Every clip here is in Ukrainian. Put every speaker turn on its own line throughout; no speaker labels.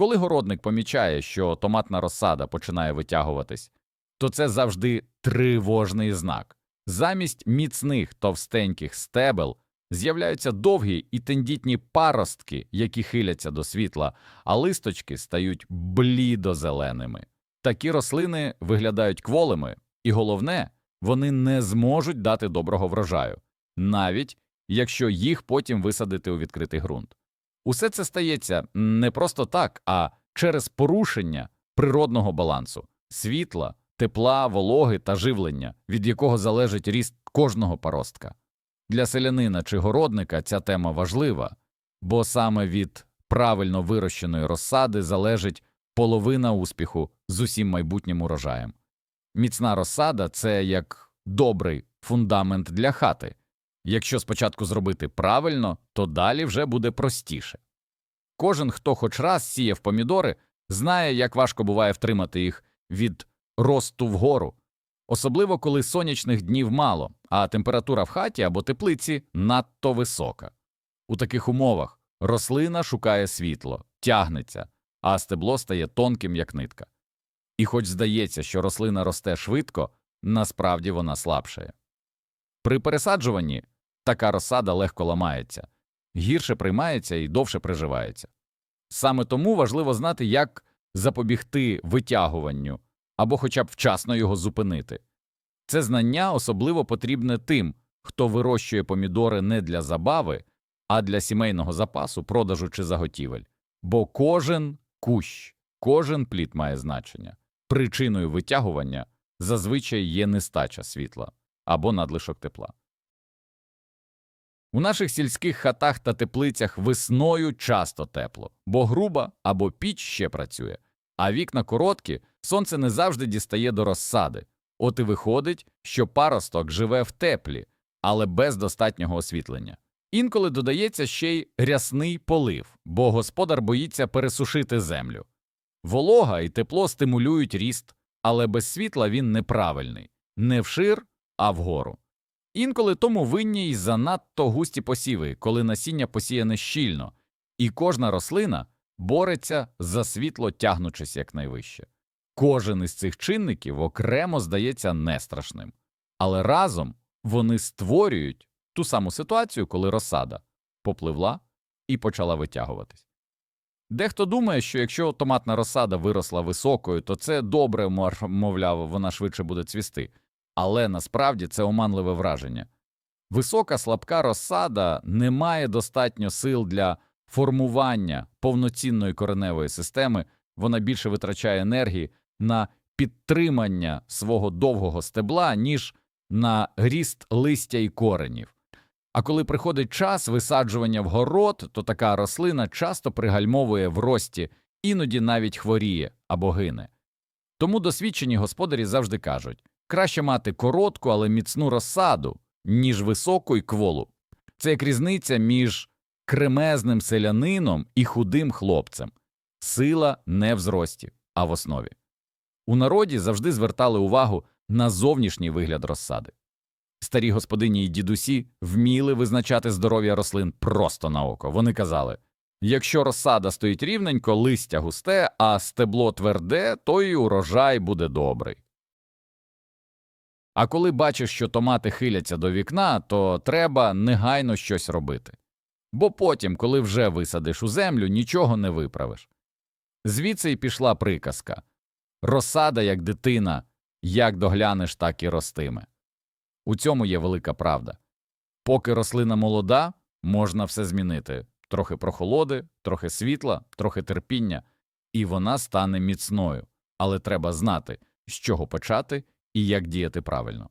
Коли городник помічає, що томатна розсада починає витягуватись, то це завжди тривожний знак. Замість міцних товстеньких стебел з'являються довгі і тендітні паростки, які хиляться до світла, а листочки стають блідозеленими. Такі рослини виглядають кволими, і головне, вони не зможуть дати доброго врожаю, навіть якщо їх потім висадити у відкритий ґрунт. Усе це стається не просто так, а через порушення природного балансу світла, тепла, вологи та живлення, від якого залежить ріст кожного паростка. Для селянина чи городника ця тема важлива, бо саме від правильно вирощеної розсади залежить половина успіху з усім майбутнім урожаєм. Міцна розсада це як добрий фундамент для хати. Якщо спочатку зробити правильно, то далі вже буде простіше. Кожен, хто хоч раз сіяв помідори, знає, як важко буває втримати їх від росту вгору, особливо коли сонячних днів мало, а температура в хаті або теплиці надто висока. У таких умовах рослина шукає світло, тягнеться, а стебло стає тонким, як нитка. І хоч здається, що рослина росте швидко, насправді вона слабшає. При пересаджуванні така розсада легко ламається, гірше приймається і довше приживається. Саме тому важливо знати, як запобігти витягуванню або хоча б вчасно його зупинити. Це знання особливо потрібне тим, хто вирощує помідори не для забави, а для сімейного запасу, продажу чи заготівель. Бо кожен кущ, кожен плід має значення. Причиною витягування зазвичай є нестача світла або надлишок тепла. У наших сільських хатах та теплицях весною часто тепло, бо груба або піч ще працює, а вікна короткі, сонце не завжди дістає до розсади. От і виходить, що паросток живе в теплі, але без достатнього освітлення. Інколи додається ще й рясний полив, бо господар боїться пересушити землю. Волога і тепло стимулюють ріст, але без світла він неправильний не вшир, а вгору. Інколи тому винні й занадто густі посіви, коли насіння посіяне щільно, і кожна рослина бореться за світло, тягнучись якнайвище. Кожен із цих чинників окремо здається нестрашним, але разом вони створюють ту саму ситуацію, коли розсада попливла і почала витягуватись. Дехто думає, що якщо томатна розсада виросла високою, то це добре, мовляв, вона швидше буде цвісти. Але насправді це оманливе враження. Висока слабка розсада не має достатньо сил для формування повноцінної кореневої системи, вона більше витрачає енергії на підтримання свого довгого стебла, ніж на ріст листя і коренів. А коли приходить час висаджування в город, то така рослина часто пригальмовує в рості, іноді навіть хворіє або гине. Тому досвідчені господарі завжди кажуть краще мати коротку, але міцну розсаду, ніж високу й кволу. Це як різниця між кремезним селянином і худим хлопцем. Сила не в зрості, а в основі. У народі завжди звертали увагу на зовнішній вигляд розсади. Старі господині і дідусі вміли визначати здоров'я рослин просто на око. Вони казали якщо розсада стоїть рівненько, листя густе, а стебло тверде, то й урожай буде добрий. А коли бачиш, що томати хиляться до вікна, то треба негайно щось робити. Бо потім, коли вже висадиш у землю, нічого не виправиш. Звідси й пішла приказка розсада, як дитина, як доглянеш, так і ростиме. У цьому є велика правда. Поки рослина молода, можна все змінити трохи прохолоди, трохи світла, трохи терпіння, і вона стане міцною, але треба знати, з чого почати і як діяти правильно.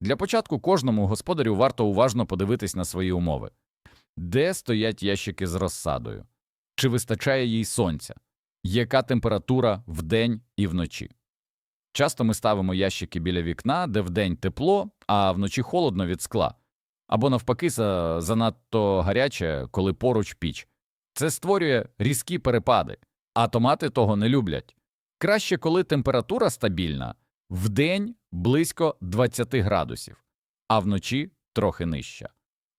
Для початку кожному господарю варто уважно подивитись на свої умови де стоять ящики з розсадою, чи вистачає їй сонця, яка температура вдень і вночі. Часто ми ставимо ящики біля вікна, де вдень тепло, а вночі холодно від скла, або навпаки, занадто гаряче, коли поруч піч. Це створює різкі перепади, а томати того не люблять. Краще, коли температура стабільна, вдень близько 20 градусів, а вночі трохи нижча.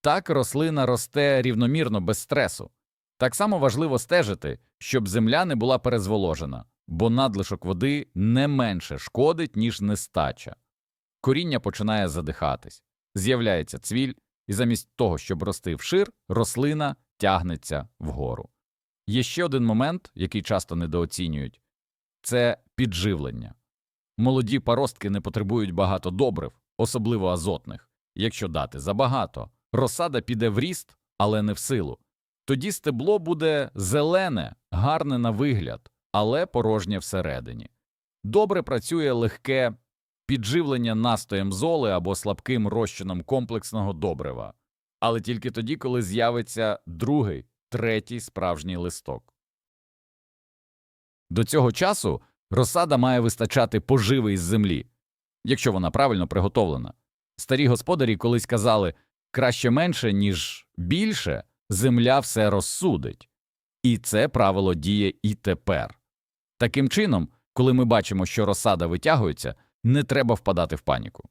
Так рослина росте рівномірно без стресу. Так само важливо стежити, щоб земля не була перезволожена, бо надлишок води не менше шкодить, ніж нестача. Коріння починає задихатись, з'являється цвіль, і замість того, щоб рости вшир, рослина тягнеться вгору. Є ще один момент, який часто недооцінюють це підживлення. Молоді паростки не потребують багато добрив, особливо азотних. Якщо дати забагато, розсада піде в ріст, але не в силу. Тоді стебло буде зелене, гарне на вигляд, але порожнє всередині. Добре працює легке підживлення настоєм золи або слабким розчином комплексного добрива, але тільки тоді, коли з'явиться другий, третій справжній листок. До цього часу розсада має вистачати поживи із землі, якщо вона правильно приготовлена. Старі господарі колись казали краще менше, ніж більше, земля все розсудить. І це правило діє і тепер. Таким чином, коли ми бачимо, що розсада витягується, не треба впадати в паніку.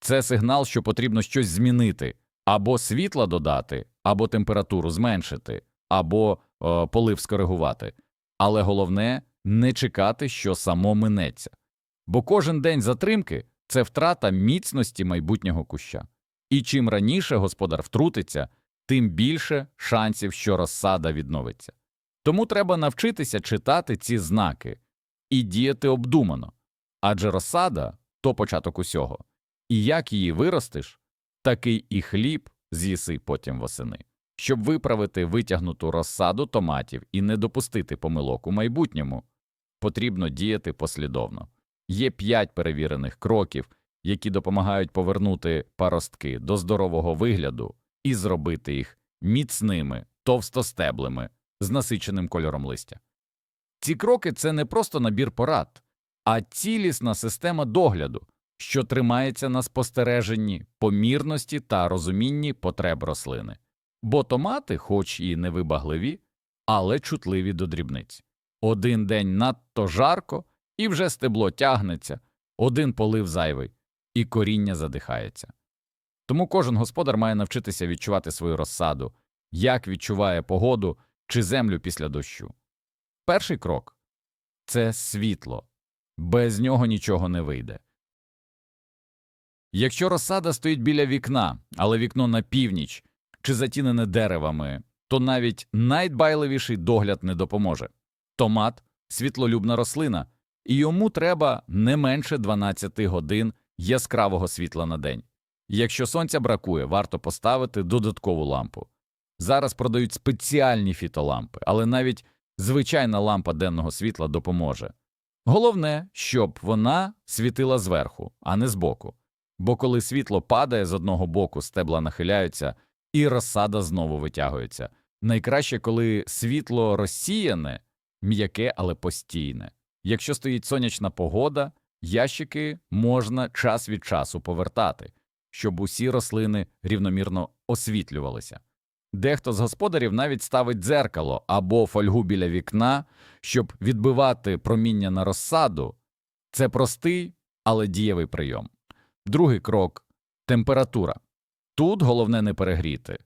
Це сигнал, що потрібно щось змінити або світла додати, або температуру зменшити, або е, полив скоригувати. Але головне не чекати, що само минеться. Бо кожен день затримки це втрата міцності майбутнього куща. І чим раніше господар втрутиться, тим більше шансів, що розсада відновиться. Тому треба навчитися читати ці знаки і діяти обдумано. Адже розсада то початок усього. І як її виростиш, такий і хліб з'їси потім восени. Щоб виправити витягнуту розсаду томатів і не допустити помилок у майбутньому, потрібно діяти послідовно. Є п'ять перевірених кроків, які допомагають повернути паростки до здорового вигляду і зробити їх міцними, товстостеблими, з насиченим кольором листя. Ці кроки це не просто набір порад, а цілісна система догляду, що тримається на спостереженні, помірності та розумінні потреб рослини. Бо томати, хоч і невибагливі, але чутливі до дрібниць. Один день надто жарко, і вже стебло тягнеться, один полив зайвий, і коріння задихається. Тому кожен господар має навчитися відчувати свою розсаду, як відчуває погоду чи землю після дощу. Перший крок це світло, без нього нічого не вийде. Якщо розсада стоїть біля вікна, але вікно на північ чи затінене деревами, то навіть найдбайливіший догляд не допоможе. Томат світлолюбна рослина, і йому треба не менше 12 годин яскравого світла на день. Якщо сонця бракує, варто поставити додаткову лампу. Зараз продають спеціальні фітолампи, але навіть звичайна лампа денного світла допоможе. Головне, щоб вона світила зверху, а не збоку. Бо коли світло падає з одного боку, стебла нахиляються, і розсада знову витягується. Найкраще, коли світло розсіяне, м'яке, але постійне. Якщо стоїть сонячна погода, ящики можна час від часу повертати, щоб усі рослини рівномірно освітлювалися. Дехто з господарів навіть ставить дзеркало або фольгу біля вікна, щоб відбивати проміння на розсаду. Це простий, але дієвий прийом. Другий крок температура. Тут головне не перегріти.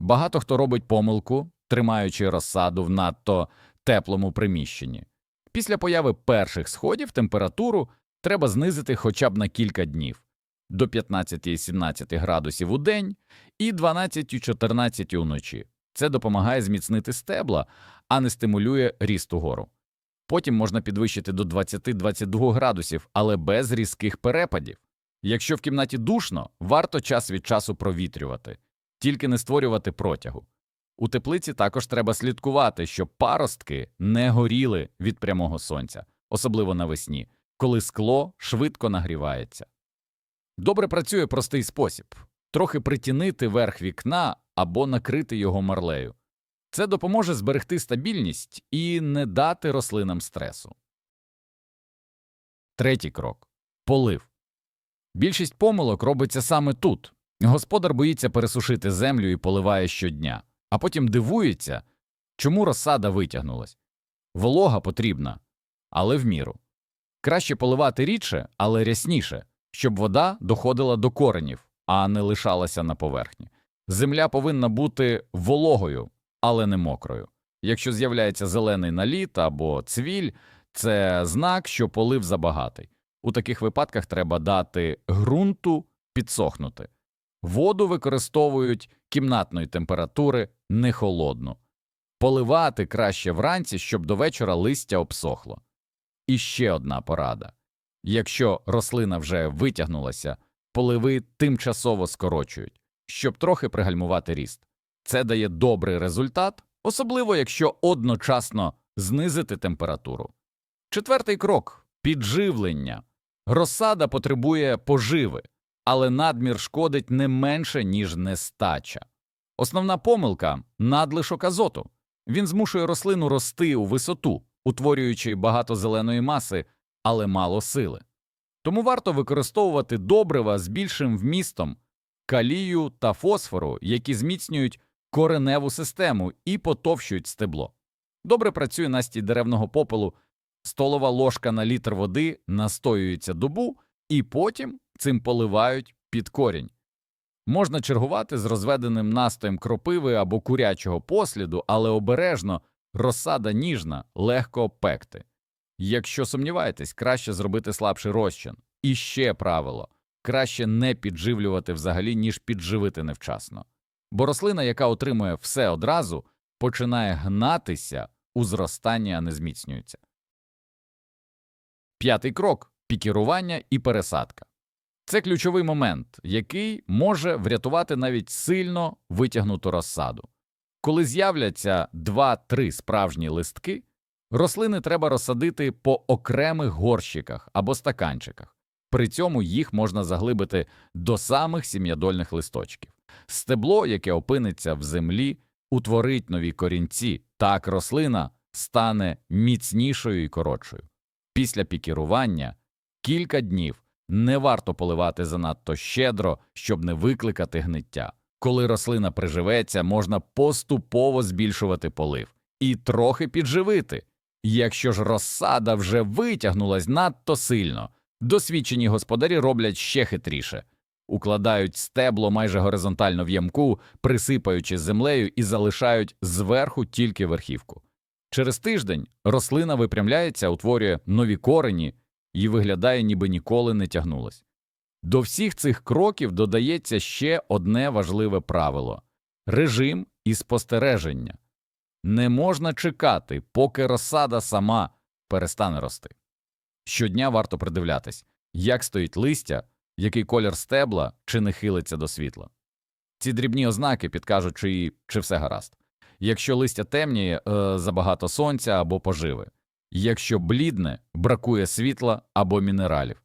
Багато хто робить помилку, тримаючи розсаду в надто теплому приміщенні. Після появи перших сходів температуру треба знизити хоча б на кілька днів до 15-17 градусів у день і 12-14 уночі. Це допомагає зміцнити стебла, а не стимулює ріст угору. Потім можна підвищити до 20-22 градусів, але без різких перепадів. Якщо в кімнаті душно, варто час від часу провітрювати, тільки не створювати протягу. У теплиці також треба слідкувати, щоб паростки не горіли від прямого сонця, особливо навесні, коли скло швидко нагрівається. Добре працює простий спосіб трохи притінити верх вікна або накрити його марлею. Це допоможе зберегти стабільність і не дати рослинам стресу. Третій крок полив. Більшість помилок робиться саме тут. Господар боїться пересушити землю і поливає щодня, а потім дивується, чому розсада витягнулась. Волога потрібна, але в міру. Краще поливати рідше, але рясніше, щоб вода доходила до коренів, а не лишалася на поверхні. Земля повинна бути вологою, але не мокрою. Якщо з'являється зелений наліт або цвіль, це знак, що полив забагатий. У таких випадках треба дати ґрунту підсохнути. Воду використовують кімнатної температури, не холодну. Поливати краще вранці, щоб до вечора листя обсохло. І ще одна порада. Якщо рослина вже витягнулася, поливи тимчасово скорочують, щоб трохи пригальмувати ріст. Це дає добрий результат, особливо якщо одночасно знизити температуру. Четвертий крок підживлення. Розсада потребує поживи, але надмір шкодить не менше, ніж нестача. Основна помилка надлишок азоту. Він змушує рослину рости у висоту, утворюючи багато зеленої маси, але мало сили. Тому варто використовувати добрива з більшим вмістом калію та фосфору, які зміцнюють кореневу систему і потовщують стебло. Добре працює настій деревного попелу, столова ложка на літр води настоюється добу, і потім цим поливають під корінь. Можна чергувати з розведеним настоєм кропиви або курячого посліду, але обережно розсада ніжна, легко пекти. Якщо сумніваєтесь, краще зробити слабший розчин. І ще правило краще не підживлювати взагалі, ніж підживити невчасно. Бо рослина, яка отримує все одразу, починає гнатися у зростанні, а не зміцнюється. П'ятий крок пікірування і пересадка. Це ключовий момент, який може врятувати навіть сильно витягнуту розсаду. Коли з'являться 2-3 справжні листки, рослини треба розсадити по окремих горщиках або стаканчиках. При цьому їх можна заглибити до самих сім'ядольних листочків. Стебло, яке опиниться в землі, утворить нові корінці, так рослина стане міцнішою і коротшою. Після пікірування кілька днів не варто поливати занадто щедро, щоб не викликати гниття. Коли рослина приживеться, можна поступово збільшувати полив і трохи підживити. Якщо ж розсада вже витягнулась надто сильно, досвідчені господарі роблять ще хитріше укладають стебло майже горизонтально в ямку, присипаючи землею і залишають зверху тільки верхівку. Через тиждень рослина випрямляється, утворює нові корені і виглядає, ніби ніколи не тягнулась. До всіх цих кроків додається ще одне важливе правило режим і спостереження. Не можна чекати, поки розсада сама перестане рости. Щодня варто придивлятись, як стоїть листя, який колір стебла чи не хилиться до світла. Ці дрібні ознаки підкажуть, чи, чи все гаразд. Якщо листя темніє, е, забагато сонця або поживи, якщо блідне, бракує світла або мінералів,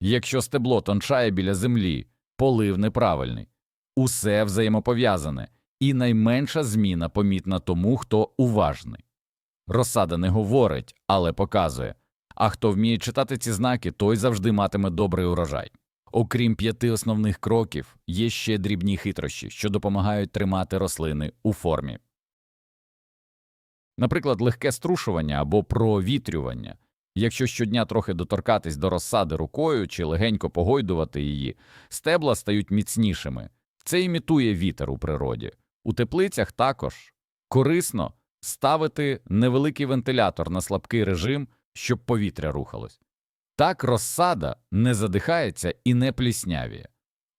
якщо стебло тончає біля землі, полив неправильний, усе взаємопов'язане, і найменша зміна помітна тому, хто уважний. Розсада не говорить, але показує, а хто вміє читати ці знаки, той завжди матиме добрий урожай. Окрім п'яти основних кроків, є ще дрібні хитрощі, що допомагають тримати рослини у формі. Наприклад, легке струшування або провітрювання. Якщо щодня трохи доторкатись до розсади рукою чи легенько погойдувати її, стебла стають міцнішими. Це імітує вітер у природі. У теплицях також корисно ставити невеликий вентилятор на слабкий режим, щоб повітря рухалось. Так розсада не задихається і не пліснявіє.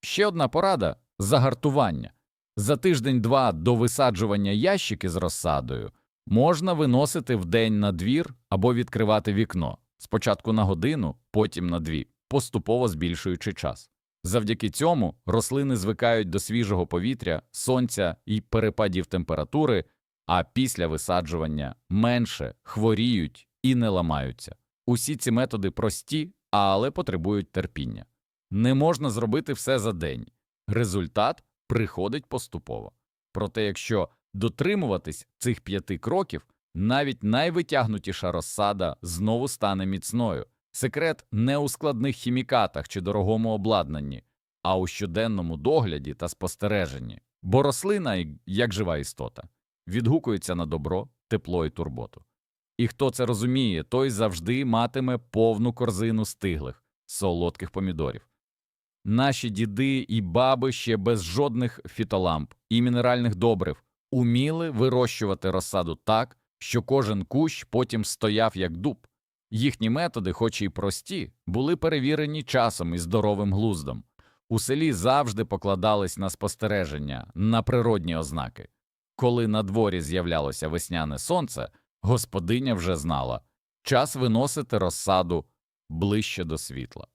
Ще одна порада загартування. За тиждень-два до висаджування ящики з розсадою можна виносити вдень на двір або відкривати вікно спочатку на годину, потім на дві, поступово збільшуючи час. Завдяки цьому рослини звикають до свіжого повітря, сонця і перепадів температури, а після висаджування менше хворіють і не ламаються. Усі ці методи прості, але потребують терпіння. Не можна зробити все за день. Результат приходить поступово. Проте, якщо дотримуватись цих п'яти кроків, навіть найвитягнутіша розсада знову стане міцною. Секрет не у складних хімікатах чи дорогому обладнанні, а у щоденному догляді та спостереженні. Бо рослина, як жива істота, відгукується на добро, тепло і турботу. І хто це розуміє, той завжди матиме повну корзину стиглих, солодких помідорів. Наші діди і баби ще без жодних фітоламп і мінеральних добрив уміли вирощувати розсаду так, що кожен кущ потім стояв як дуб. Їхні методи, хоч і прості, були перевірені часом і здоровим глуздом. У селі завжди покладались на спостереження, на природні ознаки. Коли на дворі з'являлося весняне сонце, господиня вже знала час виносити розсаду ближче до світла.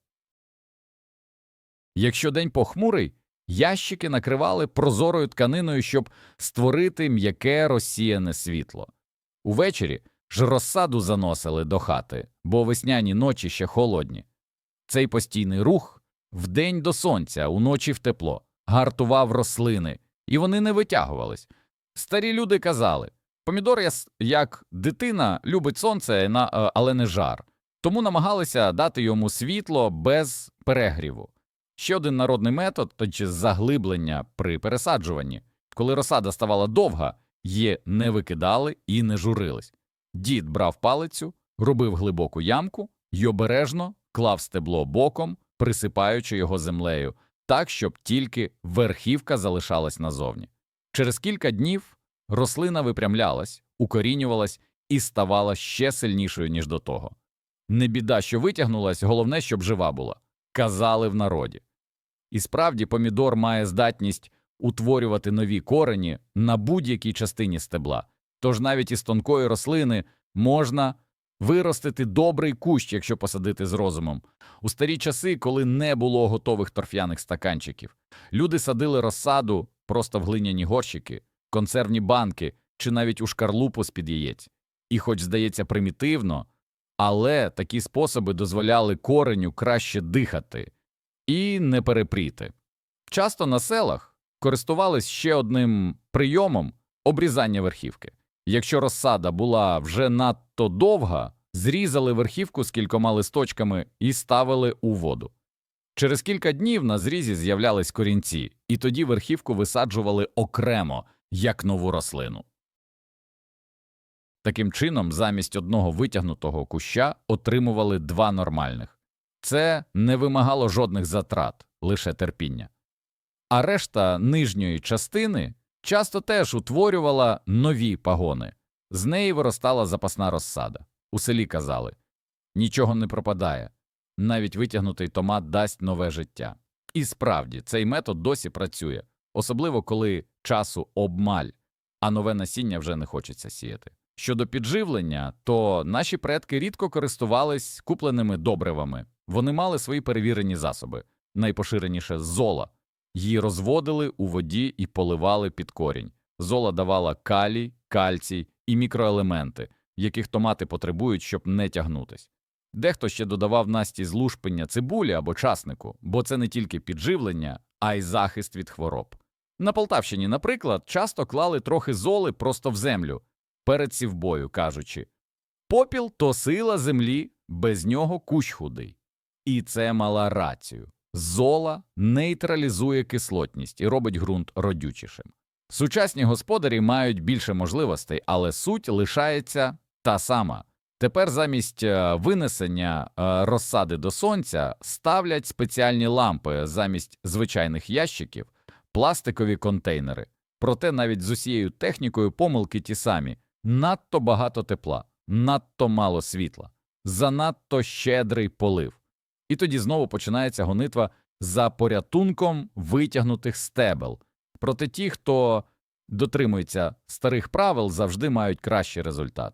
Якщо день похмурий, ящики накривали прозорою тканиною, щоб створити м'яке розсіяне світло. Увечері ж розсаду заносили до хати, бо весняні ночі ще холодні. Цей постійний рух вдень до сонця, уночі в тепло, гартував рослини, і вони не витягувались. Старі люди казали помідор, як дитина, любить сонце, е, але не жар, тому намагалися дати йому світло без перегріву. Ще один народний метод то чи заглиблення при пересаджуванні. Коли розсада ставала довга, її не викидали і не журились. Дід брав палицю, робив глибоку ямку й обережно клав стебло боком, присипаючи його землею, так, щоб тільки верхівка залишалась назовні. Через кілька днів рослина випрямлялась, укорінювалась і ставала ще сильнішою, ніж до того. Не біда, що витягнулась, головне, щоб жива була, казали в народі. І справді помідор має здатність утворювати нові корені на будь-якій частині стебла, тож навіть із тонкої рослини можна виростити добрий кущ, якщо посадити з розумом. У старі часи, коли не було готових торф'яних стаканчиків, люди садили розсаду просто в глиняні горщики, консервні банки чи навіть у шкарлупу з-під яєць. І, хоч здається примітивно, але такі способи дозволяли кореню краще дихати і не перепріти. Часто на селах користувались ще одним прийомом обрізання верхівки. Якщо розсада була вже надто довга, зрізали верхівку з кількома листочками і ставили у воду. Через кілька днів на зрізі з'являлись корінці, і тоді верхівку висаджували окремо, як нову рослину. Таким чином, замість одного витягнутого куща отримували два нормальних. Це не вимагало жодних затрат, лише терпіння. А решта нижньої частини часто теж утворювала нові пагони. З неї виростала запасна розсада. У селі казали нічого не пропадає, навіть витягнутий томат дасть нове життя. І справді цей метод досі працює, особливо коли часу обмаль, а нове насіння вже не хочеться сіяти. Щодо підживлення, то наші предки рідко користувались купленими добривами. Вони мали свої перевірені засоби, найпоширеніше зола. Її розводили у воді і поливали під корінь. Зола давала калій, кальцій і мікроелементи, яких томати потребують, щоб не тягнутись. Дехто ще додавав насті з лушпення цибулі або часнику, бо це не тільки підживлення, а й захист від хвороб. На Полтавщині, наприклад, часто клали трохи золи просто в землю перед сівбою, кажучи попіл то сила землі, без нього кущ худий. І це мала рацію. Зола нейтралізує кислотність і робить ґрунт родючішим. Сучасні господарі мають більше можливостей, але суть лишається та сама. Тепер замість е, винесення е, розсади до сонця ставлять спеціальні лампи замість звичайних ящиків, пластикові контейнери. Проте навіть з усією технікою помилки ті самі надто багато тепла, надто мало світла, занадто щедрий полив. І тоді знову починається гонитва за порятунком витягнутих стебел. Проте ті, хто дотримується старих правил, завжди мають кращий результат.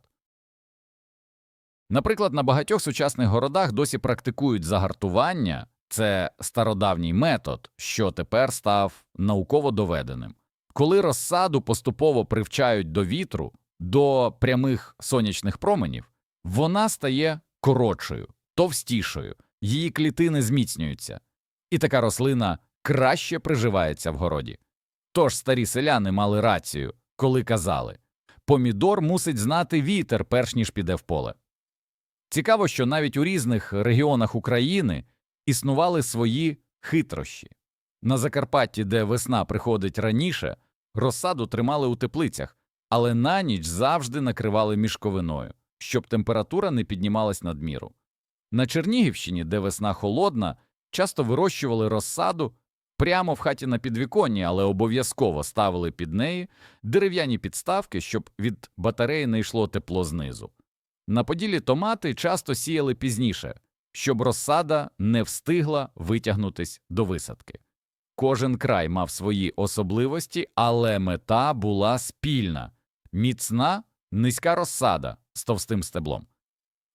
Наприклад, на багатьох сучасних городах досі практикують загартування це стародавній метод, що тепер став науково доведеним. Коли розсаду поступово привчають до вітру, до прямих сонячних променів, вона стає коротшою, товстішою, її клітини зміцнюються, і така рослина краще приживається в городі. Тож старі селяни мали рацію, коли казали помідор мусить знати вітер, перш ніж піде в поле. Цікаво, що навіть у різних регіонах України існували свої хитрощі. На Закарпатті, де весна приходить раніше, розсаду тримали у теплицях, але на ніч завжди накривали мішковиною, щоб температура не піднімалась надміру. На Чернігівщині, де весна холодна, часто вирощували розсаду прямо в хаті на підвіконні, але обов'язково ставили під неї дерев'яні підставки, щоб від батареї не йшло тепло знизу. На поділі томати часто сіяли пізніше, щоб розсада не встигла витягнутись до висадки. Кожен край мав свої особливості, але мета була спільна міцна, низька розсада з товстим стеблом.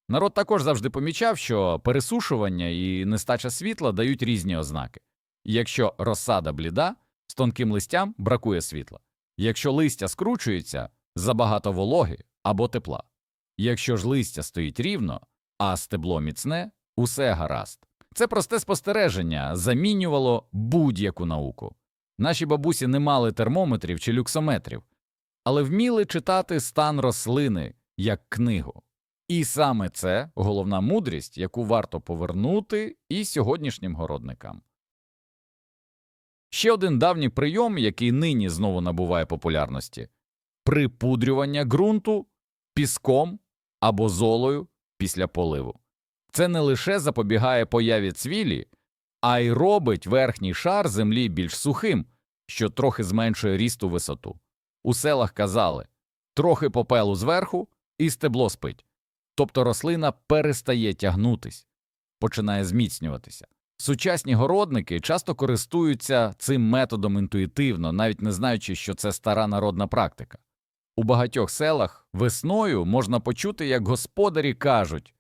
Народ також завжди помічав, що пересушування і нестача світла дають різні ознаки. Якщо розсада бліда, з тонким листям бракує світла. Якщо листя скручується, забагато вологи або тепла. Якщо ж листя стоїть рівно, а стебло міцне, усе гаразд. Це просте спостереження замінювало будь-яку науку. Наші бабусі не мали термометрів чи люксометрів, але вміли читати стан рослини як книгу. І саме це головна мудрість, яку варто повернути і сьогоднішнім городникам. Ще один давній прийом, який нині знову набуває популярності припудрювання ґрунту піском або золою після поливу. Це не лише запобігає появі цвілі, а й робить верхній шар землі більш сухим, що трохи зменшує рісту висоту. У селах казали трохи попелу зверху і стебло спить. Тобто рослина перестає тягнутись, починає зміцнюватися. Сучасні городники часто користуються цим методом інтуїтивно, навіть не знаючи, що це стара народна практика. У багатьох селах весною можна почути, як господарі кажуть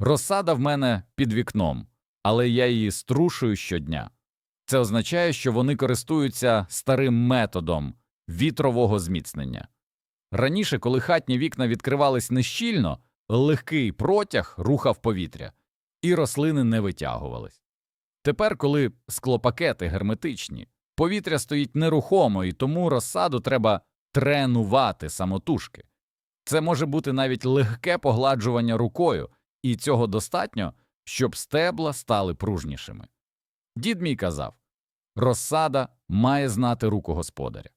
розсада в мене під вікном, але я її струшую щодня. Це означає, що вони користуються старим методом вітрового зміцнення. Раніше, коли хатні вікна відкривались нещільно, легкий протяг рухав повітря, і рослини не витягувались. Тепер, коли склопакети герметичні, повітря стоїть нерухомо, і тому розсаду треба тренувати самотужки. Це може бути навіть легке погладжування рукою, і цього достатньо, щоб стебла стали пружнішими. Дід мій казав розсада має знати руку господаря,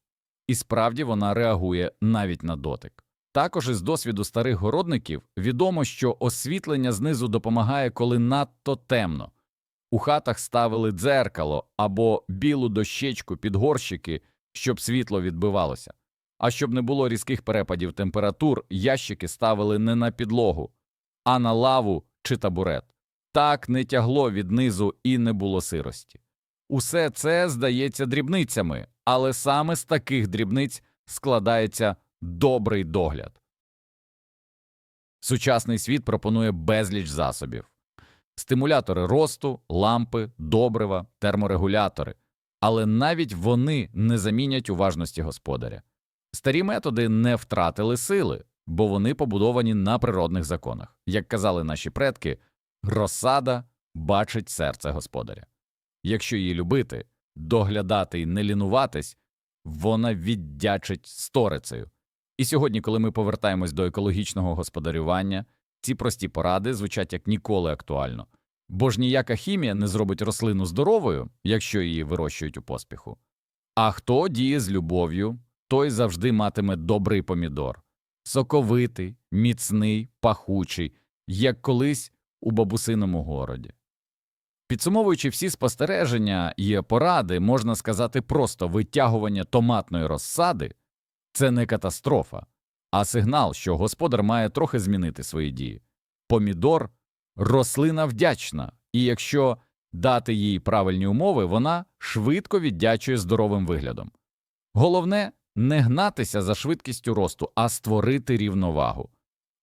і справді вона реагує навіть на дотик. Також із досвіду старих городників відомо, що освітлення знизу допомагає, коли надто темно. У хатах ставили дзеркало або білу дощечку під горщики, щоб світло відбивалося. А щоб не було різких перепадів температур, ящики ставили не на підлогу, а на лаву чи табурет. Так не тягло від низу і не було сирості. Усе це здається дрібницями, але саме з таких дрібниць складається добрий догляд. Сучасний світ пропонує безліч засобів стимулятори росту, лампи, добрива, терморегулятори, але навіть вони не замінять уважності господаря. Старі методи не втратили сили, бо вони побудовані на природних законах. Як казали наші предки, розсада бачить серце господаря. Якщо її любити, доглядати і не лінуватись, вона віддячить сторицею. І сьогодні, коли ми повертаємось до екологічного господарювання, ці прості поради звучать як ніколи актуально, бо ж ніяка хімія не зробить рослину здоровою, якщо її вирощують у поспіху. А хто діє з любов'ю, той завжди матиме добрий помідор, соковитий, міцний, пахучий, як колись у бабусиному городі. Підсумовуючи всі спостереження і поради, можна сказати просто витягування томатної розсади це не катастрофа, а сигнал, що господар має трохи змінити свої дії. Помідор рослина вдячна, і якщо дати їй правильні умови, вона швидко віддячує здоровим виглядом. Головне не гнатися за швидкістю росту, а створити рівновагу.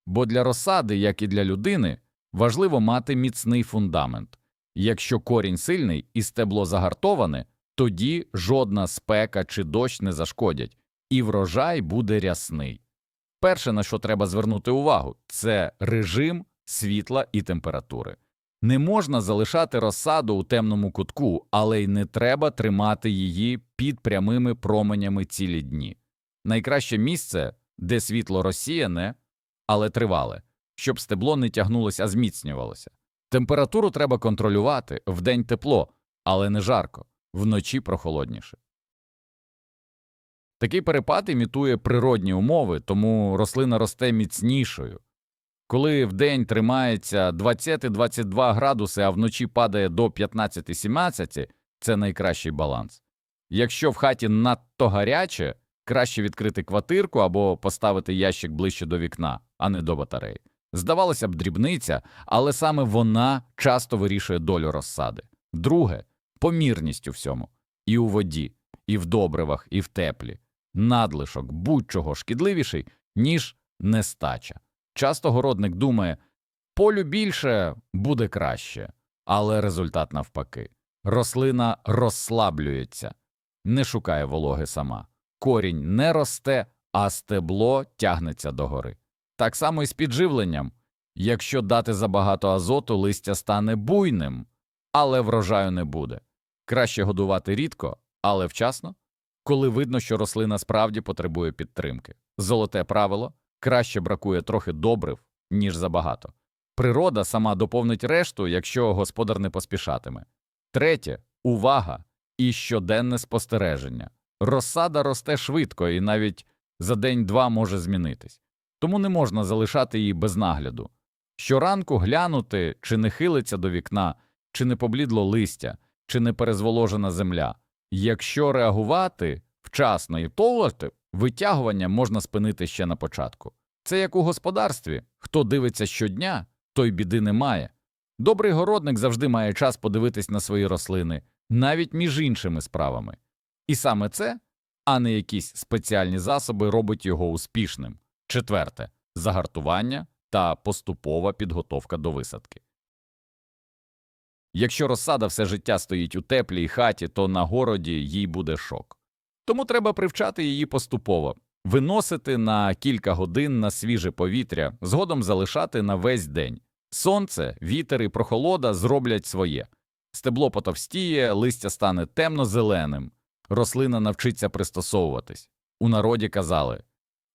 Бо для розсади, як і для людини, важливо мати міцний фундамент. Якщо корінь сильний і стебло загартоване, тоді жодна спека чи дощ не зашкодять, і врожай буде рясний. Перше, на що треба звернути увагу, це режим світла і температури. Не можна залишати розсаду у темному кутку, але й не треба тримати її під прямими променями цілі дні. Найкраще місце, де світло розсіяне, але тривале, щоб стебло не тягнулося, а зміцнювалося. Температуру треба контролювати вдень тепло, але не жарко, вночі прохолодніше. Такий перепад імітує природні умови, тому рослина росте міцнішою. Коли вдень тримається 20-22 градуси, а вночі падає до 15-17, це найкращий баланс. Якщо в хаті надто гаряче, краще відкрити квартирку або поставити ящик ближче до вікна, а не до батареї. Здавалося б, дрібниця, але саме вона часто вирішує долю розсади. Друге помірність у всьому і у воді, і в добривах, і в теплі. Надлишок будь-чого шкідливіший, ніж нестача. Часто городник думає, полю більше буде краще, але результат навпаки. Рослина розслаблюється, не шукає вологи сама. Корінь не росте, а стебло тягнеться догори. Так само і з підживленням. Якщо дати забагато азоту, листя стане буйним, але врожаю не буде. Краще годувати рідко, але вчасно, коли видно, що рослина справді потребує підтримки. Золоте правило краще бракує трохи добрив, ніж забагато. Природа сама доповнить решту, якщо господар не поспішатиме. Третє увага і щоденне спостереження. Розсада росте швидко і навіть за день-два може змінитись, тому не можна залишати її без нагляду. Щоранку глянути, чи не хилиться до вікна, чи не поблідло листя, чи не перезволожена земля. Якщо реагувати вчасно і толати, витягування можна спинити ще на початку. Це як у господарстві хто дивиться щодня, той біди не має. Добрий городник завжди має час подивитись на свої рослини, навіть між іншими справами. І саме це, а не якісь спеціальні засоби, робить його успішним. Четверте загартування та поступова підготовка до висадки. Якщо розсада все життя стоїть у теплій хаті, то на городі їй буде шок. Тому треба привчати її поступово, виносити на кілька годин на свіже повітря, згодом залишати на весь день. Сонце, вітер і прохолода зроблять своє. Стебло потовстіє, листя стане темно-зеленим, рослина навчиться пристосовуватись. У народі казали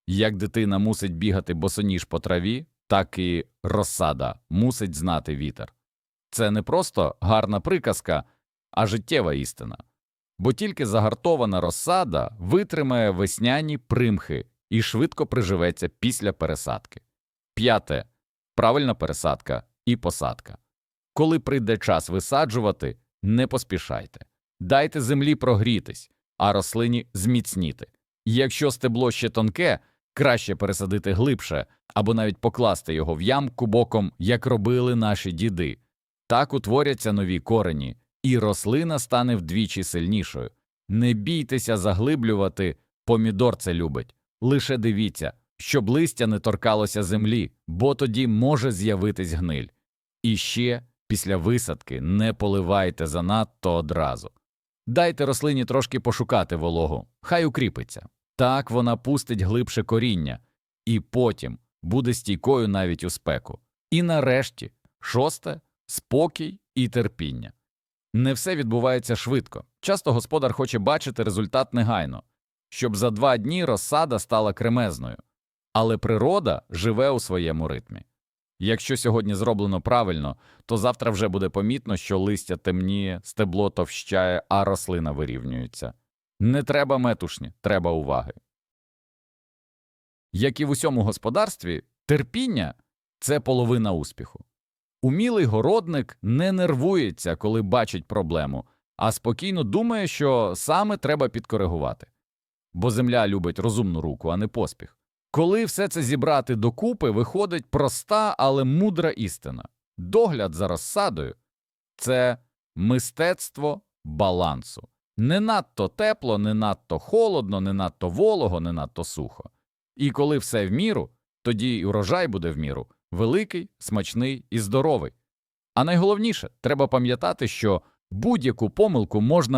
як дитина мусить бігати босоніж по траві, так і розсада мусить знати вітер. Це не просто гарна приказка, а життєва істина. Бо тільки загартована розсада витримає весняні примхи і швидко приживеться після пересадки. П'яте правильна пересадка і посадка. Коли прийде час висаджувати, не поспішайте. Дайте землі прогрітись, а рослині зміцніти. Якщо стебло ще тонке, краще пересадити глибше або навіть покласти його в ямку боком, як робили наші діди. Так утворяться нові корені, і рослина стане вдвічі сильнішою. Не бійтеся заглиблювати, помідор це любить. Лише дивіться, щоб листя не торкалося землі, бо тоді може з'явитись гниль. І ще після висадки не поливайте занадто одразу. Дайте рослині трошки пошукати вологу, хай укріпиться. Так вона пустить глибше коріння, і потім буде стійкою навіть у спеку. І нарешті, шосте спокій і терпіння. Не все відбувається швидко. Часто господар хоче бачити результат негайно, щоб за два дні розсада стала кремезною. Але природа живе у своєму ритмі. Якщо сьогодні зроблено правильно, то завтра вже буде помітно, що листя темніє, стебло товщає, а рослина вирівнюється. Не треба метушні, треба уваги. Як і в усьому господарстві, терпіння це половина успіху. Умілий городник не нервується, коли бачить проблему, а спокійно думає, що саме треба підкоригувати. Бо земля любить розумну руку, а не поспіх. Коли все це зібрати докупи, виходить проста, але мудра істина. Догляд за розсадою це мистецтво балансу. Не надто тепло, не надто холодно, не надто волого, не надто сухо. І коли все в міру, тоді й урожай буде в міру великий, смачний і здоровий. А найголовніше, треба пам'ятати, що будь-яку помилку можна